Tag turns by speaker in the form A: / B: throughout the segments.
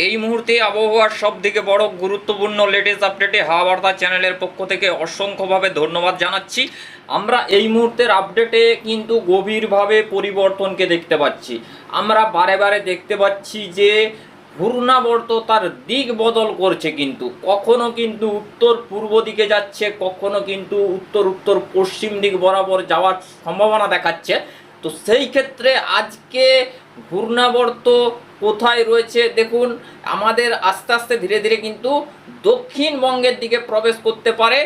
A: এই মুহূর্তে আবহাওয়ার সব থেকে বড় গুরুত্বপূর্ণ লেটেস্ট আপডেটে হাওয়া বার্তা চ্যানেলের পক্ষ থেকে অসংখ্যভাবে ধন্যবাদ জানাচ্ছি। আমরা এই মুহূর্তের আপডেটে কিন্তু গভীরভাবে পরিবর্তনকে দেখতে পাচ্ছি। আমরা বারে বারে দেখতে পাচ্ছি যে ঘূর্ণাবর্ত তার দিক বদল করছে কিন্তু। কখনো কিন্তু উত্তর পূর্ব দিকে যাচ্ছে, কখনো কিন্তু উত্তর উত্তর পশ্চিম দিক বরাবর যাওয়ার সম্ভাবনা দেখাচ্ছে। তো সেই ক্ষেত্রে আজকে ঘূর্ণাবর্ত কোথায় রয়েছে দেখুন, আমাদের আস্তে আস্তে ধীরে ধীরে কিন্তু দক্ষিণবঙ্গের দিকে প্রবেশ করতে পারে।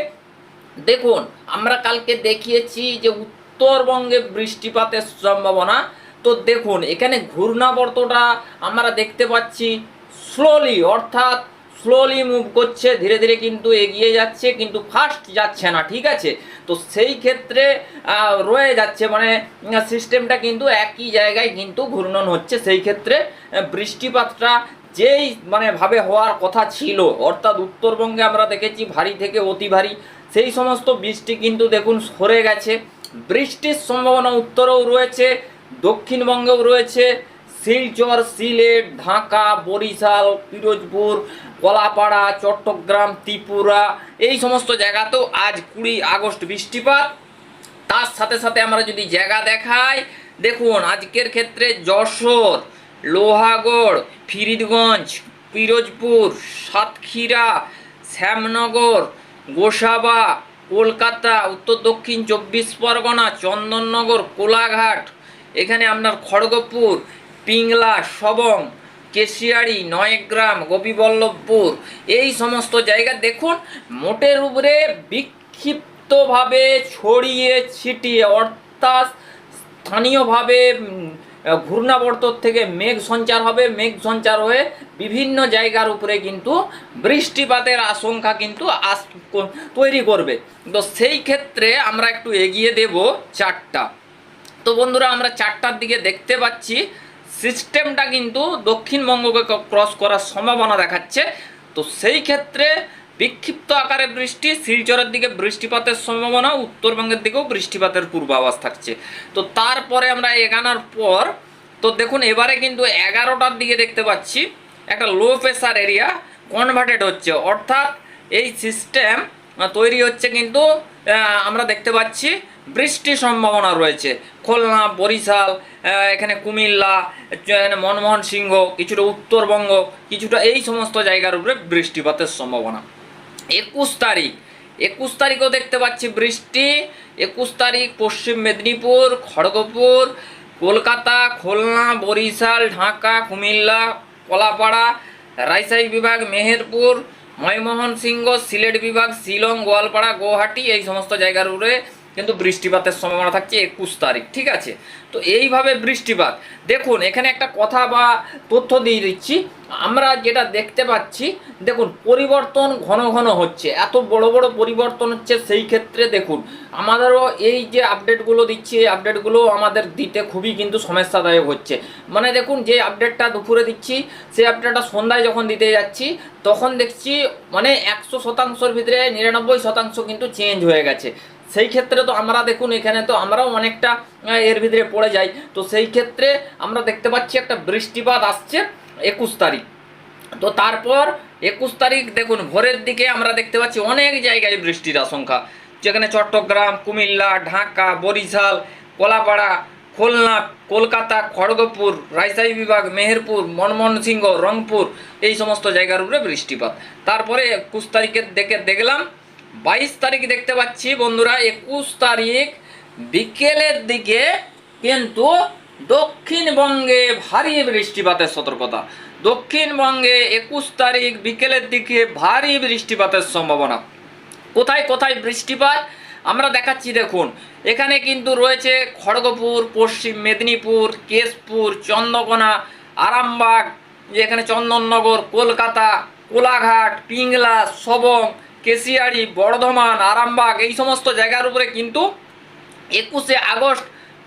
A: দেখুন, আমরা কালকে দেখিয়েছি যে উত্তরবঙ্গে বৃষ্টিপাতের সম্ভাবনা। তো দেখুন, এখানে ঘূর্ণাবর্তটা আমরা দেখতে পাচ্ছি স্লোলি অর্থাৎ স্লোলি মুভ করছে, ধীরে ধীরে কিন্তু এগিয়ে যাচ্ছে, কিন্তু ফাস্ট যাচ্ছে না, ঠিক আছে? তো সেই ক্ষেত্রে রয়ে যাচ্ছে মানে সিস্টেমটা কিন্তু একই জায়গায় কিন্তু ঘূর্ণন হচ্ছে। সেই ক্ষেত্রে বৃষ্টিপাতটা যেই মানে ভাবে হওয়ার কথা ছিল, অর্থাৎ উত্তরবঙ্গে আমরা দেখেছি ভারী থেকে অতি ভারী, সেই সমস্ত বৃষ্টি কিন্তু দেখুন সরে গেছে। বৃষ্টির সম্ভাবনা উত্তরেও রয়েছে, দক্ষিণবঙ্গেও রয়েছে। শিলচর, সিলেট, ঢাকা, বরিশাল, পিরোজপুর কলাপাড়া, চট্টগ্রাম, ত্রিপুরা, এই সমস্ত জায়গাতেও আজ কুড়ি আগস্ট বৃষ্টিপাত। তার সাথে সাথে আমরা যদি জায়গা দেখাই, দেখুন আজকের ক্ষেত্রে যশোর, লোহাগড়, ফিরিদগঞ্জ, পিরোজপুর, সাতক্ষীরা, শ্যামনগর, গোসাবা, কলকাতা, উত্তর দক্ষিণ চব্বিশ পরগনা, চন্দননগর, কোলাঘাট, এখানে আপনার খড়গপুর, পিংলা সবং কেশিয়াড়ি নয়গ্রাম, গোপীবল্লভপুর, এই সমস্ত জায়গা দেখুন, মোটের উপরে বিক্ষিপ্তভাবে ছড়িয়ে ছিটিয়ে, অর্থাৎ স্থানীয়ভাবে ঘূর্ণাবর্ত থেকে মেঘ সঞ্চার হবে, মেঘ সঞ্চার হয়ে বিভিন্ন জায়গার উপরে কিন্তু বৃষ্টিপাতের আশঙ্কা কিন্তু আস, তৈরি করবে। তো সেই ক্ষেত্রে আমরা একটু এগিয়ে দেব চারটা। তো বন্ধুরা, আমরা চারটার দিকে দেখতে পাচ্ছি সিস্টেমটা কিন্তু দক্ষিণবঙ্গকে ক্রস করার সম্ভাবনা দেখাচ্ছে। তো সেই ক্ষেত্রে বিক্ষিপ্ত আকারে বৃষ্টি, শিলচরের দিকে বৃষ্টিপাতের সম্ভাবনা, উত্তরবঙ্গের দিকেও বৃষ্টিপাতের পূর্বাভাস থাকছে। তো তারপরে আমরা এগানোর পর, তো দেখুন এবারে কিন্তু এগারোটার দিকে দেখতে পাচ্ছি, একটা লো প্রেসার এরিয়া কনভার্টেড হচ্ছে। অর্থাৎ এই সিস্টেম তৈরি হচ্ছে কিন্তু আমরা দেখতে পাচ্ছি বৃষ্টির সম্ভাবনা রয়েছে। খুলনা, বরিশাল এখানে কুমিল্লা মনমোহন সিংহ, কিছুটা উত্তরবঙ্গ, কিছুটা এই সমস্ত জায়গার উপরে বৃষ্টিপাতের সম্ভাবনা। একুশ তারিখ, একুশ তারিখও দেখতে পাচ্ছি বৃষ্টি। একুশ তারিখ পশ্চিম মেদিনীপুর, খড়গপুর, কলকাতা, খুলনা, বরিশাল, ঢাকা, কুমিল্লা, কলাপাড়া রাজশাহী বিভাগ, মেহেরপুর ময়মোহন সিংহ সিলেট বিভাগ, শিলং, গোয়ালপাড়া গুয়াহাটি এই সমস্ত জায়গার উপরে কিন্তু বৃষ্টিপাতের সম্ভাবনা থাকছে একুশ তারিখ, ঠিক আছে? তো এইভাবে বৃষ্টিপাত, দেখুন, এখানে একটা কথা বা তথ্য দিয়ে দিচ্ছি। আমরা যেটা দেখতে পাচ্ছি, দেখুন, পরিবর্তন ঘন ঘন হচ্ছে। এত বড় বড় পরিবর্তন হচ্ছে সেই ক্ষেত্রে দেখুন, আমাদেরও এই যে আপডেটগুলো দিচ্ছি, এই আপডেটগুলো আমাদের দিতে খুবই কিন্তু সমস্যাদায়ক হচ্ছে। মানে দেখুন, যে আপডেটটা দুপুরে দিচ্ছি, সেই আপডেটটা সন্ধ্যায় যখন দিতে যাচ্ছি, তখন দেখছি মানে একশো শতাংশের ভিতরে নিরানব্বই শতাংশ কিন্তু চেঞ্জ হয়ে গেছে। সেই ক্ষেত্রে তো আমরা দেখুন এখানে তো আমরাও অনেকটা এর ভিতরে পড়ে যাই। তো সেই ক্ষেত্রে আমরা দেখতে পাচ্ছি একটা বৃষ্টিপাত আসছে একুশ তারিখ। তো তারপর একুশ তারিখ দেখুন, ভোরের দিকে আমরা দেখতে পাচ্ছি অনেক জায়গায় বৃষ্টির আশঙ্কা। যেখানে চট্টগ্রাম, কুমিল্লা, ঢাকা, বরিশাল, কলাপাড়া, খুলনা, কলকাতা, খড়গপুর, রাজশাহী বিভাগ, মেহেরপুর মনমোহনসিংহ রংপুর, এই সমস্ত জায়গার উপরে বৃষ্টিপাত। তারপরে একুশ তারিখের দেখে দেখলাম বাইশ তারিখ দেখতে পাচ্ছি, বন্ধুরা, একুশ তারিখ বিকেলের দিকে কিন্তু দক্ষিণবঙ্গে ভারী বৃষ্টিপাতের সতর্কতা। দক্ষিণবঙ্গে একুশ তারিখ বিকেলের দিকে ভারী বৃষ্টিপাতের সম্ভাবনা। কোথায় কোথায় বৃষ্টিপাত? আমরা দেখাচ্ছি, দেখুন, এখানে কিন্তু রয়েছে খড়গপুর, পশ্চিম মেদিনীপুর, কেশপুর, চন্দ্রকোনা, আরামবাগ যেখানে চন্দননগর, কলকাতা, কোলাঘাট, পিংলা সবং কেশিয়াড়ি বর্ধমান, আরামবাগ, এই সমস্ত জায়গার উপরে কিন্তু একুশে আগস্ট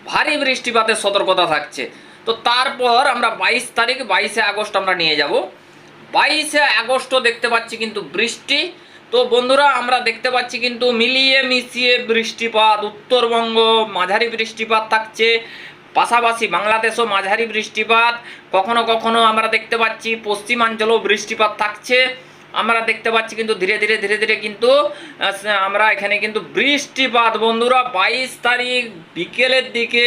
A: ভারী বৃষ্টিপাতের সতর্কতা থাকছে। তো তারপর আমরা বাইশ তারিখ, বাইশে আগস্ট আমরা নিয়ে যাব। বাইশে আগস্টও দেখতে পাচ্ছি কিন্তু বৃষ্টি। তো বন্ধুরা, আমরা দেখতে পাচ্ছি কিন্তু মিলিয়ে মিশিয়ে বৃষ্টিপাত, উত্তরবঙ্গ মাঝারি বৃষ্টিপাত থাকছে। পাশাপাশি বাংলাদেশও মাঝারি বৃষ্টিপাত। কখনো কখনো আমরা দেখতে পাচ্ছি পশ্চিমাঞ্চলেও বৃষ্টিপাত থাকছে। আমরা দেখতে পাচ্ছি কিন্তু ধীরে ধীরে ধীরে ধীরে কিন্তু আমরা এখানে কিন্তু বৃষ্টিপাত, বন্ধুরা, বাইশ তারিখ বিকেলের দিকে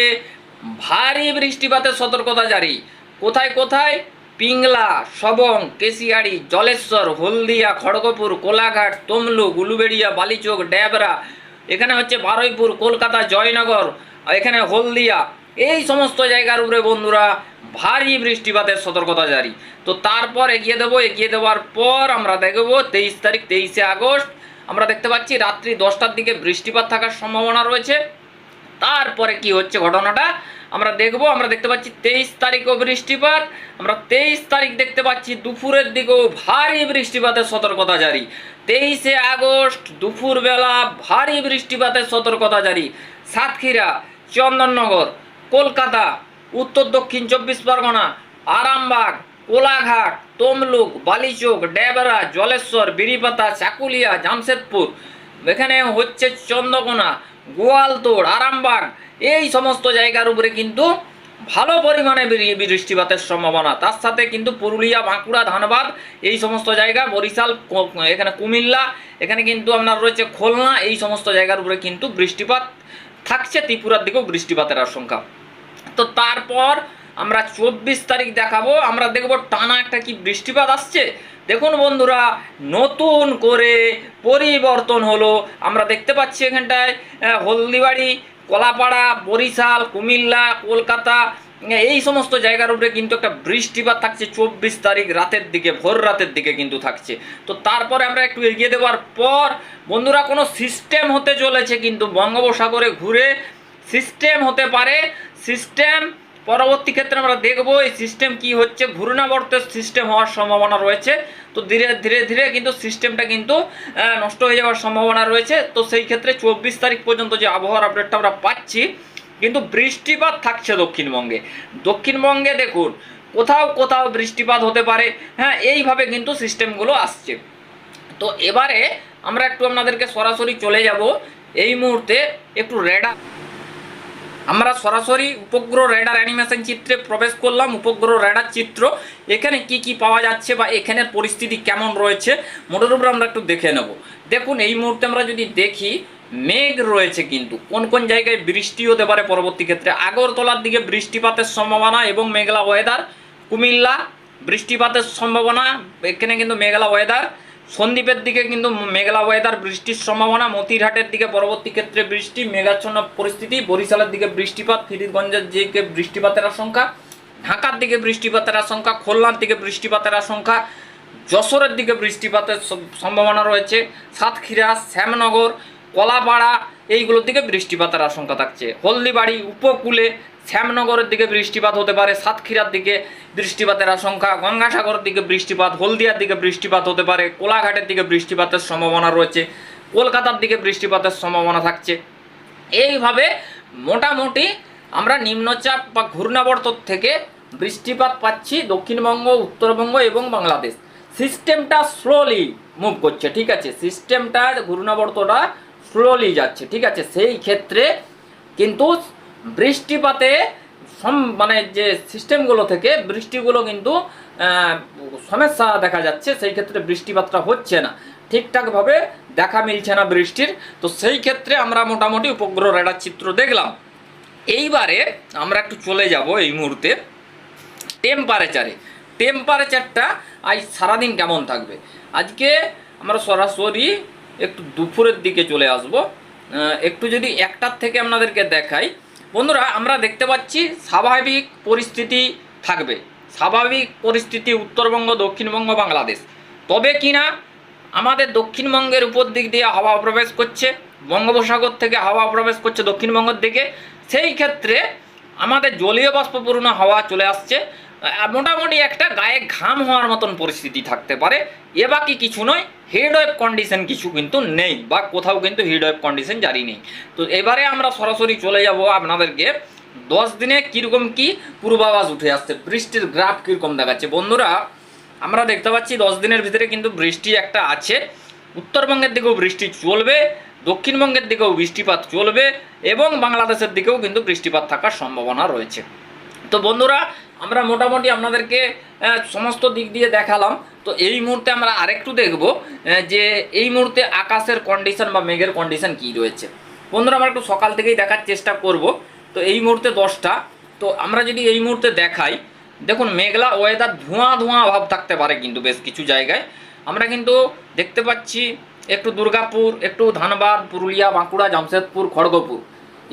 A: ভারী বৃষ্টিপাতের সতর্কতা জারি। কোথায় কোথায়? পিংলা, সবং, কেশিয়াড়ি, জলেশ্বর, হলদিয়া, খড়গপুর, কোলাঘাট, তমলুক, উলুবেড়িয়া, বালিচোক, ড্যাবরা, এখানে হচ্ছে বারুইপুর, কলকাতা, জয়নগর, এখানে হলদিয়া এই সমস্ত জায়গার উপরে বন্ধুরা ভারী বৃষ্টিপাতের সতর্কতা জারি। তো তারপর এগিয়ে দেবো, এগিয়ে দেওয়ার পর আমরা দেখব তেইশ তারিখ, তেইশে আগস্ট, আমরা দেখতে পাচ্ছি রাত্রি দশটার দিকে বৃষ্টিপাত থাকার সম্ভাবনা রয়েছে। তারপরে কি হচ্ছে ঘটনাটা? আমরা দেখব, আমরা দেখতে পাচ্ছি তেইশ তারিখও বৃষ্টিপাত, আমরা তেইশ তারিখ দেখতে পাচ্ছি দুপুরের দিকেও ভারী বৃষ্টিপাতের সতর্কতা জারি। তেইশে আগস্ট দুপুরবেলা ভারী বৃষ্টিপাতের সতর্কতা জারি। সাতক্ষীরা, চন্দননগর কলকাতা, উত্তর দক্ষিণ চব্বিশ পরগনা, আরামবাগ, কোলাঘাট, তমলুক, বালিচোক, ডেবরা, জলেশ্বর, বিরিপাতা, চাকুলিয়া, জামশেদপুর। এখানে হচ্ছে চন্দ্রকোনা, গোয়ালতোড়, আরামবাগ। এই সমস্ত জায়গার উপরে কিন্তু ভালো পরিমাণে বৃষ্টিপাতের সম্ভাবনা। তার সাথে কিন্তু পুরুলিয়া, বাঁকুড়া, ধানবাদ, এই সমস্ত জায়গা, বরিশাল এখানে কুমিল্লা, এখানে কিন্তু আপনার রয়েছে খুলনা, এই সমস্ত জায়গার উপরে কিন্তু বৃষ্টিপাত থাকছে, ত্রিপুরার দিকেও বৃষ্টিপাতের আশঙ্কা। তো তারপর আমরা চব্বিশ তারিখ দেখাবো। আমরা দেখব টানা একটা কি বৃষ্টিপাত আসছে। দেখুন বন্ধুরা, নতুন করে পরিবর্তন হলো। আমরা দেখতে পাচ্ছি এখানটায় হলদিবাড়ি, কলাপাড়া, বরিশাল, কুমিল্লা, কলকাতা এই সমস্ত জায়গার উপরে কিন্তু একটা বৃষ্টিপাত থাকছে। চব্বিশ তারিখ রাতের দিকে, ভোর রাতের দিকে কিন্তু থাকছে। তো তারপরে আমরা একটু এগিয়ে দেওয়ার পর, বন্ধুরা কোনো সিস্টেম হতে চলেছে কিন্তু বঙ্গোপসাগরে ঘুরে সিস্টেম হতে পারে। সিস্টেম পরবর্তী ক্ষেত্রে আমরা দেখব এই সিস্টেম কি হচ্ছে। ঘূর্ণাবর্তের সিস্টেম হওয়ার সম্ভাবনা রয়েছে। তো ধীরে ধীরে ধীরে কিন্তু সিস্টেমটা কিন্তু নষ্ট হয়ে যাওয়ার সম্ভাবনা রয়েছে। তো সেই ক্ষেত্রে চব্বিশ তারিখ পর্যন্ত যে আবহাওয়ার আপডেটটা আমরা পাচ্ছি, কিন্তু বৃষ্টিপাত থাকছে দক্ষিণবঙ্গে। দক্ষিণবঙ্গে দেখুন, কোথাও কোথাও বৃষ্টিপাত হতে পারে। হ্যাঁ এইভাবে কিন্তু সিস্টেমগুলো আসছে। তো এবারে আমরা একটু আপনাদেরকে সরাসরি চলে যাব। এই মুহূর্তে একটু রেডার আমরা সরাসরি উপগ্রহ রেডার অ্যানিমেশন চিত্রে প্রবেশ করলাম, উপগ্রহ রেডার চিত্র। এখানে কি কি পাওয়া যাচ্ছে বা এখানের পরিস্থিতি কেমন রয়েছে মোটের উপরে আমরা একটু দেখে নেব। দেখুন, এই মুহূর্তে আমরা যদি দেখি, মেঘ রয়েছে কিন্তু। কোন কোন জায়গায় বৃষ্টি হতে পারে পরবর্তী ক্ষেত্রে? আগরতলার দিকে বৃষ্টিপাতের সম্ভাবনা এবং মেঘলা ওয়েদার কুমিল্লা বৃষ্টিপাতের সম্ভাবনা, এখানে কিন্তু মেঘলা ওয়েদার সন্দ্বীপের দিকে কিন্তু মেঘলা ওয়েদার বৃষ্টির সম্ভাবনা, মতিরহাটের দিকে পরবর্তী ক্ষেত্রে বৃষ্টি, মেঘাচ্ছন্ন পরিস্থিতি, বরিশালের দিকে বৃষ্টিপাত ফিরিদগঞ্জের দিকে বৃষ্টিপাতের আশঙ্কা, ঢাকার দিকে বৃষ্টিপাতের আশঙ্কা, খুলনার দিকে বৃষ্টিপাতের আশঙ্কা, যশোরের দিকে বৃষ্টিপাতের সম্ভাবনা রয়েছে, সাতক্ষীরা, শ্যামনগর, কলাপাড়া এইগুলোর দিকে বৃষ্টিপাতের আশঙ্কা থাকছে। হলদিবাড়ি উপকূলে, শ্যামনগরের দিকে বৃষ্টিপাত হতে পারে, সাতক্ষীরার দিকে বৃষ্টিপাতের আশঙ্কা, গঙ্গাসাগরের দিকে বৃষ্টিপাত, হলদিয়ার দিকে বৃষ্টিপাত হতে পারে, কোলাঘাটের দিকে বৃষ্টিপাতের সম্ভাবনা রয়েছে, কলকাতার দিকে বৃষ্টিপাতের সম্ভাবনা থাকছে। এইভাবে মোটামুটি আমরা নিম্নচাপ বা ঘূর্ণাবর্ত থেকে বৃষ্টিপাত পাচ্ছি দক্ষিণবঙ্গ, উত্তরবঙ্গ এবং বাংলাদেশ। সিস্টেমটা স্লোলি মুভ করছে, ঠিক আছে? সিস্টেমটা ঘূর্ণাবর্তটা স্লোলি যাচ্ছে, ঠিক আছে? সেই ক্ষেত্রে কিন্তু বৃষ্টিপাতে মানে যে সিস্টেমগুলো থেকে বৃষ্টিগুলো কিন্তু সমস্যা দেখা যাচ্ছে, সেই ক্ষেত্রে বৃষ্টিপাতটা হচ্ছে না। ঠিকঠাকভাবে দেখা মিলছে না বৃষ্টির, তো সেই ক্ষেত্রে আমরা মোটামুটি উপগ্রহ রেডার চিত্র দেখলাম। এইবারে আমরা একটু চলে যাব এই মুহূর্তে টেম্পারেচারে টেম্পারেচারটা আজ সারাদিন কেমন থাকবে? আজকে আমরা সরাসরি একটু দুপুরের দিকে চলে আসব। একটু যদি একটার থেকে আপনাদেরকে দেখাই। বন্ধুরা, আমরা দেখতে পাচ্ছি স্বাভাবিক পরিস্থিতি থাকবে। স্বাভাবিক পরিস্থিতি উত্তরবঙ্গ, দক্ষিণবঙ্গ, বাংলাদেশ। তবে কিনা আমাদের দক্ষিণবঙ্গের উপর দিক দিয়ে হাওয়া প্রবেশ করছে, বঙ্গোপসাগর থেকে হাওয়া প্রবেশ করছে দক্ষিণবঙ্গের দিকে, সেই ক্ষেত্রে আমাদের জলীয় বাষ্পপূর্ণ হাওয়া চলে আসছে। মোটামুটি একটা গায়ে ঘাম হওয়ার মতন পরিস্থিতি থাকতে পারে। এ বাকি কিছু নয় হিড ওয়েভ কন্ডিশন কিছু কিন্তু নেই, বা কোথাও কিন্তু হিড ওয়েভ কন্ডিশন জারি নেই। তো এবারে আমরা সরাসরি চলে যাব আপনাদেরকে। দশ দিনে কীরকম কি পূর্বাভাস উঠে আসছে, বৃষ্টির গ্রাফ কীরকম দেখাচ্ছে? বন্ধুরা, আমরা দেখতে পাচ্ছি দশ দিনের ভিতরে কিন্তু বৃষ্টি একটা আছে। উত্তরবঙ্গের দিকেও বৃষ্টি চলবে, দক্ষিণবঙ্গের দিকেও বৃষ্টিপাত চলবে, এবং বাংলাদেশের দিকেও কিন্তু বৃষ্টিপাত থাকার সম্ভাবনা রয়েছে। তো বন্ধুরা আমরা মোটামুটি আপনাদেরকে সমস্ত দিক দিয়ে দেখালাম। তো এই মুহূর্তে আমরা আরেকটু দেখব যে এই মুহূর্তে আকাশের কন্ডিশন বা মেঘের কন্ডিশন কি রয়েছে। বন্ধুরা, আমরা একটু সকাল থেকেই দেখার চেষ্টা করব। তো এই মুহূর্তে দশটা। তো আমরা যদি এই মুহূর্তে দেখাই, দেখুন, মেঘলা ওয়েদার ধোঁয়া ধোঁয়া অভাব থাকতে পারে কিন্তু বেশ কিছু জায়গায়। আমরা কিন্তু দেখতে পাচ্ছি একটু দুর্গাপুর, একটু ধানবাদ, পুরুলিয়া, বাঁকুড়া, জামশেদপুর, খড়গপুর।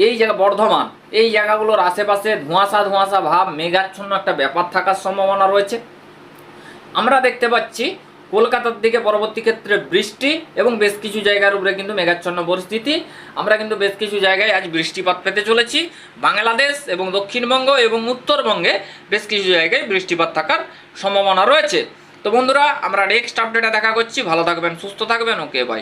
A: এই জায়গা বর্ধমান, এই জায়গাগুলোর আশেপাশে ধোঁয়াশা ধোঁয়াশা ভাব, মেঘাচ্ছন্ন একটা ব্যাপার থাকার সম্ভাবনা রয়েছে। আমরা দেখতে পাচ্ছি, কলকাতার দিকে পরবর্তী ক্ষেত্রে বৃষ্টি এবং বেশ কিছু জায়গার উপরে কিন্তু মেঘাচ্ছন্ন পরিস্থিতি। আমরা কিন্তু বেশ কিছু জায়গায় আজ বৃষ্টিপাত পেতে চলেছি। বাংলাদেশ এবং দক্ষিণবঙ্গ এবং উত্তরবঙ্গে বেশ কিছু জায়গায় বৃষ্টিপাত থাকার সম্ভাবনা রয়েছে। তো বন্ধুরা, আমরা নেক্সট আপডেটে দেখা করছি। ভালো থাকবেন, সুস্থ থাকবেন। Okay bye